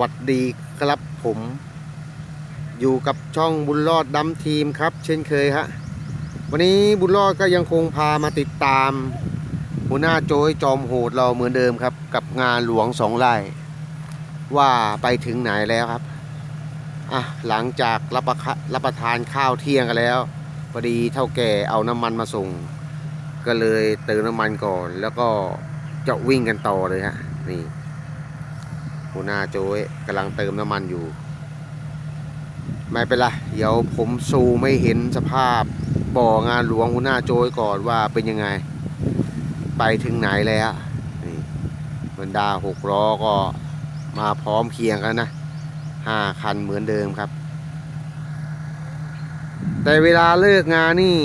วัสดีครับผมอยู่กับช่องบุญรอดดำทีมครับ เช่นเคยฮะวันนี้บุญรอดก็ยังคงพามาติดตาม หัวหน้าโจยจอมโหดเราเหมือนเดิมครับ กับงานหลวงสองไร่ว่าไปถึงไหนแล้วครับอะหลังจากรับประคะรับประทานข้าวเที่ยงกันแล้วพอดีเท่าแก่เอาน้ำมันมาส่ง ก็เลยเติมน้ำมันก่อน แล้วก็จะวิ่งกันต่อเลยฮะนี่ หัวหน้าโจ้ยกำลังเติมน้ำมันอยู่ ไม่เป็นไรเดี๋ยวผมซูไม่เห็นสภาพบ่องานหลวงหัวหน้าโจ้ยก่อนว่าเป็นยังไง ไปถึงไหนแล้วนี่บรรดาหกล้อก็มาพร้อมเพรียงกันนะห้าคันเหมือนเดิมครับ แต่เวลาเลิกงานนี่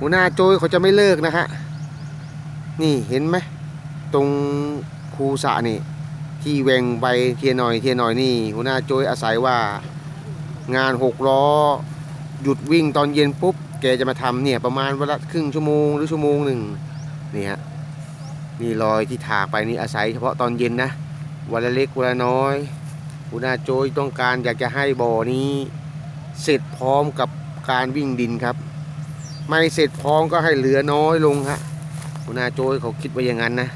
หัวหน้าโจ้ยเขาจะไม่เลิกนะฮะนี่เห็นไหมตรงคูสะนี่ ที่แหวงไปเทียหน่อยเทียหน่อยนี่หัวหน้าโจยอาศัยว่างานหกล้อ หยุดวิ่งตอนเย็นปุ๊บ แกจะมาทำเนี่ยประมาณวันละครึ่งชั่วโมงหรือชั่วโมงหนึ่งนี่ฮะนี่รอยที่ถากไปนี่อาศัยเฉพาะตอนเย็นนะวันละเล็กวันละน้อยหัวหน้าโจยต้องการอยากจะให้บ่อนี้ เสร็จพร้อมกับการวิ่งดินครับ ไม่เสร็จพร้อมก็ให้เหลือน้อยลงฮะหัวหน้าโจยเขาคิดไว่าอย่างนั้นนะ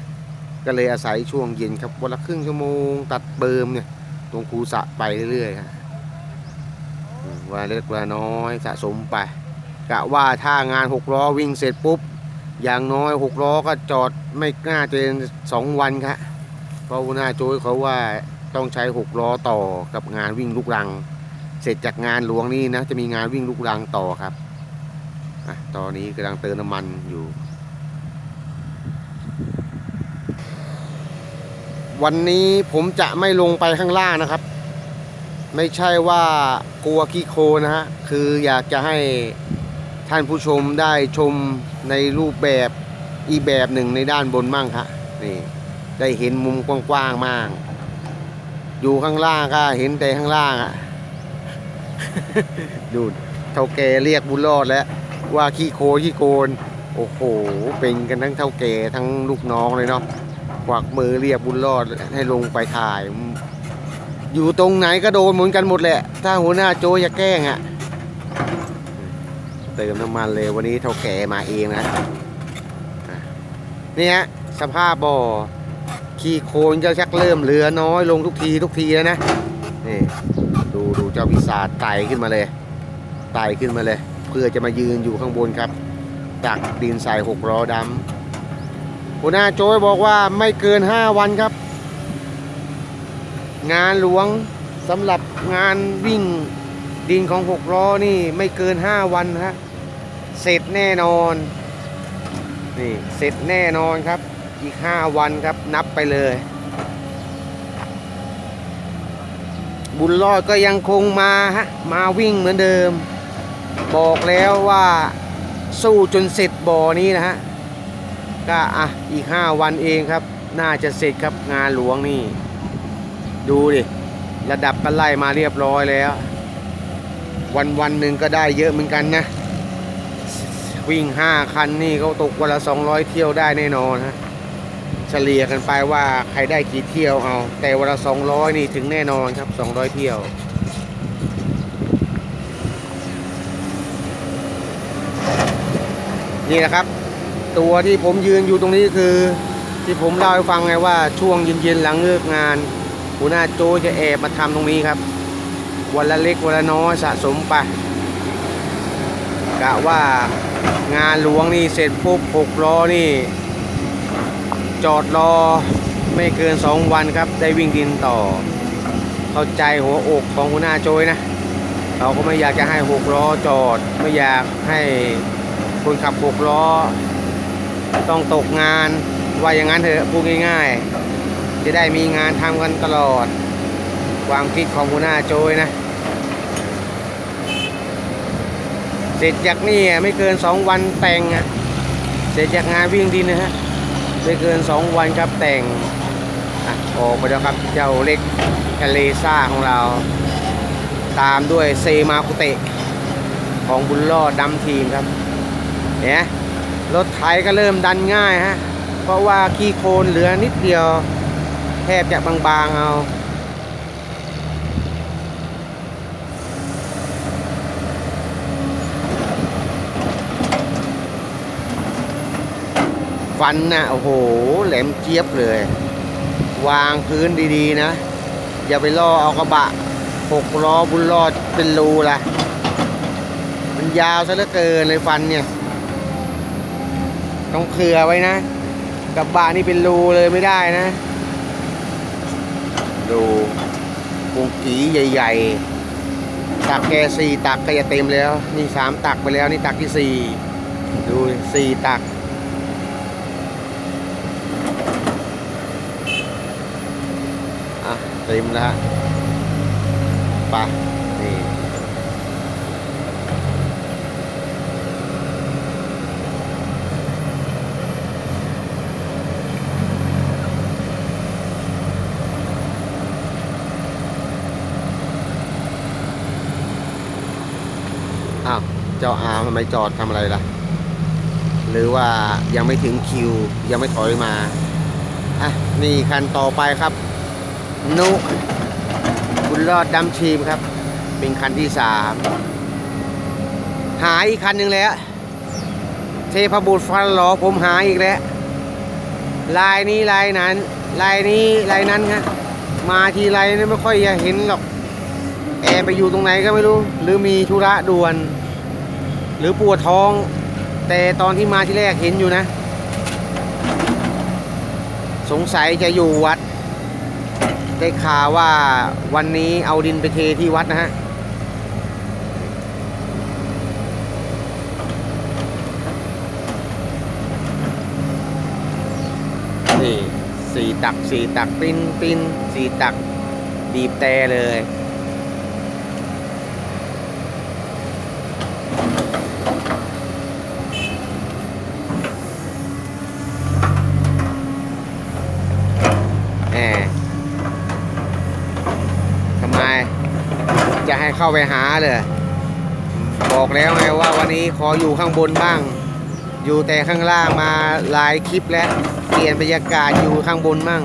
ก็เลยอาศัยช่วงเย็นครับวันละครึ่งชั่วโมง ตัดเบิมเนี่ยตรงคูสะไปเรื่อยๆครับวันเล็กวันน้อยสะสมไปกะว่าถ้างานหกล้อวิ่งเสร็จปุ๊บ อย่างน้อยหกล้อก็จอดไม่น่าจะสองวันครับเพราะหน้าโจ้ยเขาว่าต้องใช้หกล้อต่อกับงานวิ่งลูกรัง เสร็จจากงานหลวงนี่นะจะมีงานวิ่งลูกรังต่อครับอะตอนนี้กำลังเติมน้ำมันอยู่ วันนี้ผมจะไม่ลงไปข้างล่างนะครับ ไม่ใช่ว่ากลัวขี้โคลนะฮะ คืออยากจะให้ท่านผู้ชมได้ชมในรูปแบบอีแบบหนึ่งในด้านบนมั่งครับนี่ได้เห็นมุมกว้างๆมาก อยู่ข้างล่างก็เห็นแต่ข้างล่างอะดูเท่าแกเรียกบุญรอดแล้ว ว่าขี้โคลขี้โกน โอ้โห เป็นกันทั้งเท่าแกทั้งลูกน้องเลยเนาะ กวักมือเรียกบุญรอดให้ลงไปถ่าย อยู่ตรงไหนก็โดนเหมือนกันหมดแหละ ถ้าหัวหน้าโจจะแกล้งอะ่ะเติมน้ำมันเลยวันนี้เท่าแก่มาเองนะนี่ฮะสภาพบ่อขี้โคลนก็ชักเริ่มเหลือน้อยลงทุกทีทุกทีแล้วนะนี่ดูดูเจ้าพิศาจไต่ขึ้นมาเลยไต่ขึ้นมาเลย เพื่อจะมายืนอยู่ข้างบนครับตักดินใส่หกล้อดำ หัวหน้าโจ้บอกว่าไม่เกิน 5 วันครับ งานหลวงสำหรับงานวิ่งดินของหกล้อนี่ไม่เกิน 5 วันฮะเสร็จแน่นอนนี่เสร็จแน่นอนครับ อีก 5 วันครับนับไปเลย บุญรอดก็ยังคงมาฮะมาวิ่งเหมือนเดิม บอกแล้วว่าสู้จนเสร็จบ่อนี้นะฮะ ก็อะอีก 5 วันเองครับ น่าจะเสร็จครับงานหลวงนี่ ดูดิ ระดับกันไล่มาเรียบร้อยแล้ว วันวันหนึ่งก็ได้เยอะเหมือนกันนะ วิ่ง 5 คันนี่เขาตกวันละ 200 เที่ยวได้แน่นอนฮะเฉลี่ยกันไปว่าใครได้กี่เที่ยวเอาแต่วันละ200 นี่ถึงแน่นอนครับ 200 เที่ยวนี่นะครับ ตัวที่ผมยืนอยู่ตรงนี้คือ ที่ผมเล่าให้ฟังไงว่าช่วงเย็นๆหลังเลิกงาน หัวหน้าโจจะแอบมาทำตรงนี้ครับวันละเล็กวันละน้อยสะสมไปกะว่างานหลวงนี่เสร็จปุ๊บหกล้อนี่ จอดรอไม่เกินสองวันครับ ได้วิ่งดินต่อ เข้าใจหัวอกของหัวหน้าโจยนะเขาก็ไม่อยากจะให้หกล้อจอด ไม่อยากให้คนขับหกล้อ ต้องตกงานว่าอย่างนั้นเถอะพูดง่ายๆ จะได้มีงานทำกันตลอด ความคิดของหัวหน้าโจยนะเสร็จจากนี่ไม่เกินสองวันแต่งอะเสร็จจากงานวิ่งดินนะฮะไม่เกินสองวันครับแต่งอออกไปแล้วครับเจ้าเล็กทะเลซ่าของเรา ตามด้วยเซมาคุเตะของบุญรอดดำทีมครับเนี่ย รถไถก็เริ่มดันง่ายฮะ เพราะว่าขี้โคลนเหลือนิดเดียว แทบจะบางๆเอาฟันนะ่ะโอ้โห แหลมเจี๊ยบเลย วางพื้นดีๆนะ อย่าไปล่อเอากระบะหกล้อบุญรอดเป็นรูละมันยาวซะเหลือเกินเลยฟันเนี่ย ต้องเคลือไว้นะกระบะนี่เป็นรูเลยไม่ได้นะ ดูวงกีใหญ่ๆ ตักแกสี่ตักก็จะเต็มแล้ว นี่สามตักไปแล้ว นี่ตักที่สี่ดูสี่ตัก อะ เต็มแล้วฮะไปนี่ อ้าวเจ้าอาร์มทำไมจอดทำอะไรล่ะ หรือว่ายังไม่ถึงคิว ยังไม่ถอยมาอะนี่คันต่อไปครับ นุคุณรอดดำทีมครับ เป็นคันที่สามหาอีกคันหนึ่งแล้วเทพบุตรฟันหลอผมหายอีกแล้วลายนี้ลายนั้น ลายนี้ลายนั้นครับมาทีไรนี่ไม่ค่อยจะเห็นหรอก อบไปอยู่ตรงไหนก็ไม่รู้ หรือมีธุระด่วน หรือปวดท้อง แต่ตอนที่มาที่แรกเห็นอยู่นะ สงสัยจะอยู่วัด ได้ข่าวว่าวันนี้เอาดินไปเทที่วัดนะฮะนี่สี่ตักสี่ตักปิ้นปิ้นสี่ตักบีบแต่เลย แหมทำไม จะให้ เข้าไปหาเลย บอกแล้วไงว่าวันนี้ขออยู่ข้างบนบ้าง อยู่แต่ข้างล่างมาหลายคลิปแล้ว เปลี่ยนบรรยากาศอยู่ข้างบนมั่ง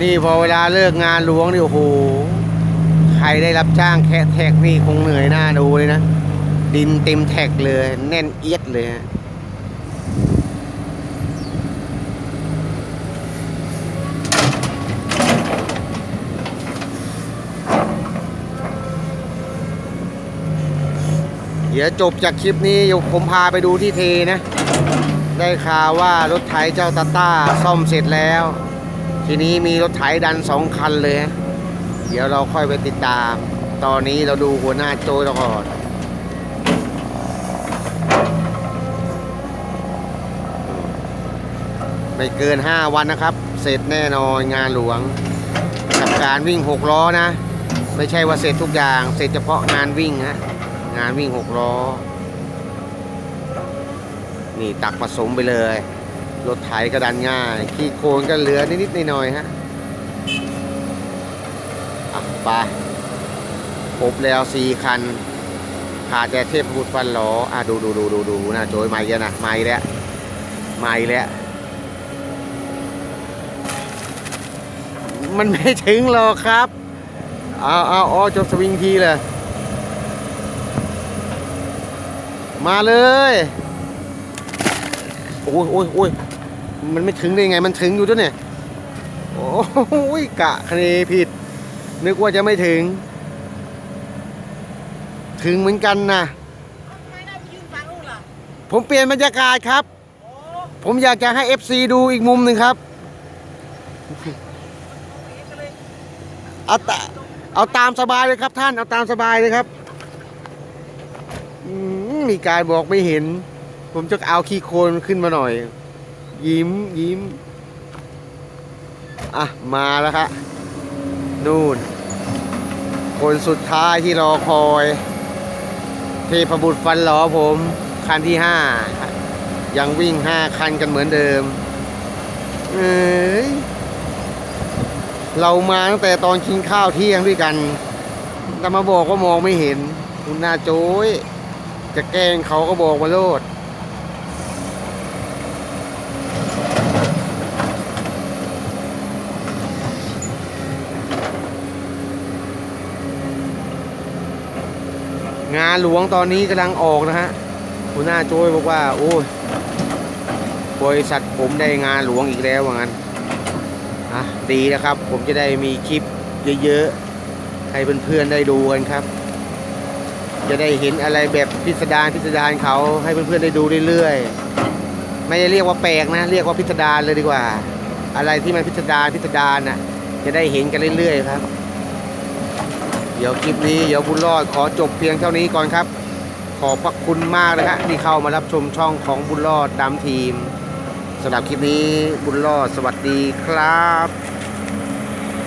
นี่พอเวลาเลิกงานหลวงนี่โอ้โห ใครได้รับจ้างแค่แท็กนี่คงเหนื่อยหน้าดูเลยนะ ดินเต็มแท็กเลย แน่นเอียดเลยฮะ เดี๋ยวจบจากคลิปนี้ยผมพาไปดูที่เทนะ ได้ข่าวว่ารถไถเจ้าตาต้าซ่อมเสร็จแล้ว ทีนี้มีรถไถดันสองคันเลย เดี๋ยวเราค่อยไปติดตาม ตอนนี้เราดูหัวหน้าโจเราก่อนไม่เกิน 5 วันนะครับ เสร็จแน่นอนงานหลวง กับการวิ่ง 6 ล้อนะ ไม่ใช่ว่าเสร็จทุกอย่าง เสร็จเฉพาะงานวิ่งฮะ งานวิ่ง6ล้อ นี่ตักผสมไปเลย รถไถก็ดันง่าย ขี้โคลนก็เหลือนิดๆหน่อยๆฮะอะไปครบแล้วสี่คันขาดแต่เทพบุตรฟันหลออะดูดูดูดูดูนะโจยมาอีกแล้วนะไมาอีกแล้วไมาอีกแล้วมันไม่ถึงหรอกครับ เอาเอาเอาจบสวิงทีเลย มาเลยโอ้ยโอ้ยโอ้ยมันไม่ถึงได้ไงมันถึงอยู่ด้วยเนี่ยโอ้ยกะคะเนผิด นึกว่าจะไม่ถึง ถึงเหมือนกันนะทำไมได้ไปยืนฟังนู่นล่ะผมเปลี่ยนบรรยากาศครับโอ้ผมอยากจะให้ FC ดูอีกมุมหนึ่งครับเห็นกันเลยเอาตาเอาตามสบายเลยครับท่านเอาตามสบายเลยครับอื มีการบอกไม่เห็น ผมจะเอาขี้โคลนขึ้นมาหน่อย ยิ้มยิ้ม อะ มาแล้วครับนู่น คนสุดท้ายที่รอคอย เทพบุตรฟันหลอผม คันที่ห้ายังวิ่งห้าคันกันเหมือนเดิม เอ้ยเรามาตั้งแต่ตอนกินข้าวเที่ยงด้วยกัน แต่มาบอกว่ามองไม่เห็น คุณหน้าโจ้ย จะแกล้งเขาก็บอกมาโลดงานหลวงตอนนี้กำลังออกนะฮะหัวหน้าโจ้ยบอกว่า โอ้ยบริษัทผมได้งานหลวงอีกแล้วว่างั้นอะดีนะครับ ผมจะได้มีคลิปเยอะๆ ให้เพื่อนๆได้ดูกันครับ จะได้เห็นอะไรแบบพิสดารพิสดารเขาให้เพื่อนๆได้ดูเรื่อยๆ ไม่ได้เรียกว่าแปลกนะ เรียกว่าพิสดารเลยดีกว่า อะไรที่มันพิสดารพิสดารน่ะ จะได้เห็นกันเรื่อยๆครับ เดี๋ยวคลิปนี้เดี๋ยวบุญรอดขอจบเพียงเท่านี้ก่อนครับ ขอบพระคุณมากนะฮะที่เข้ามารับชมช่องของบุญรอดดำทีมสำหรับคลิปนี้บุญรอดสวัสดีครับ